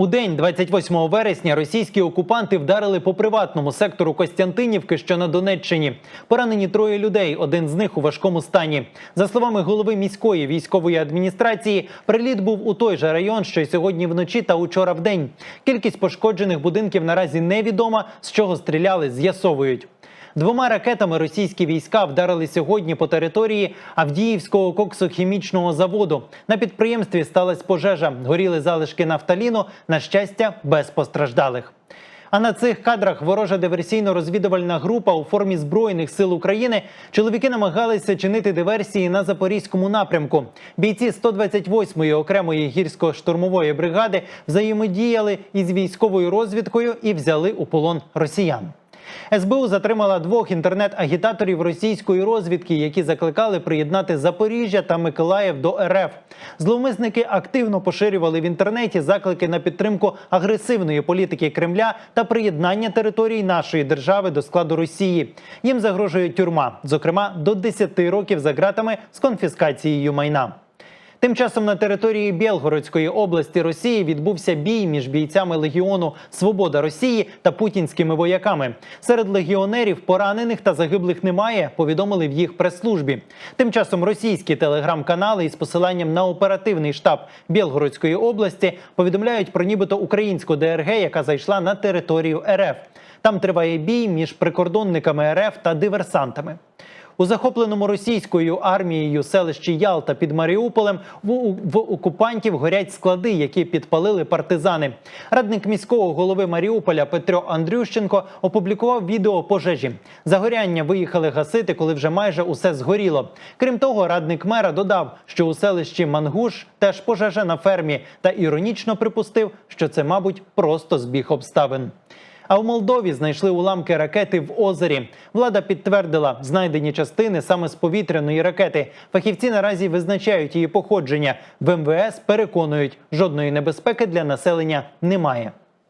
У день 28 вересня російські окупанти вдарили по приватному сектору Костянтинівки, що на Донеччині. Поранені троє людей, один з них у важкому стані. За словами голови міської військової адміністрації, приліт був у той же район, що й сьогодні вночі та учора вдень. Кількість пошкоджених будинків наразі невідома. З чого стріляли, з'ясовують. Двома ракетами російські війська вдарили сьогодні по території Авдіївського коксохімічного заводу. На підприємстві сталася пожежа. Горіли залишки нафталіну. На щастя, без постраждалих. А на цих кадрах ворожа диверсійно-розвідувальна група у формі збройних сил України чоловіки намагалися чинити диверсії на запорізькому напрямку. Бійці 128-ї окремої гірсько-штурмової бригади взаємодіяли із військовою розвідкою і взяли у полон росіян. СБУ затримала двох інтернет-агітаторів російської розвідки, які закликали приєднати Запоріжжя та Миколаїв до РФ. Зловмисники активно поширювали в інтернеті заклики на підтримку агресивної політики Кремля та приєднання територій нашої держави до складу Росії. Їм загрожує тюрма, зокрема до 10 років за ґратами з конфіскацією майна. Тим часом на території Білгородської області Росії відбувся бій між бійцями легіону Свобода Росії та путінськими вояками. Серед легіонерів поранених та загиблих немає. Повідомили в їх прес-службі. Тим часом російські телеграм-канали із посиланням на оперативний штаб Білгородської області повідомляють про нібито українську ДРГ, яка зайшла на територію РФ. Там триває бій між прикордонниками РФ та диверсантами. У захопленому російською армією селищі Ялта під Маріуполем в, окупантів горять склади, які підпалили партизани. Радник міського голови Маріуполя Петро Андрющенко опублікував відео пожежі. Загоряння виїхали гасити, коли вже майже усе згоріло. Крім того, радник мера додав, що у селищі Мангуш теж пожежа на фермі, та іронічно припустив, що це, мабуть, просто збіг обставин. А в Молдові знайшли уламки ракети в озері. Влада підтвердила знайдені частини саме з повітряної ракети. Фахівці наразі визначають її походження. В МВС переконують, жодної небезпеки для населення немає.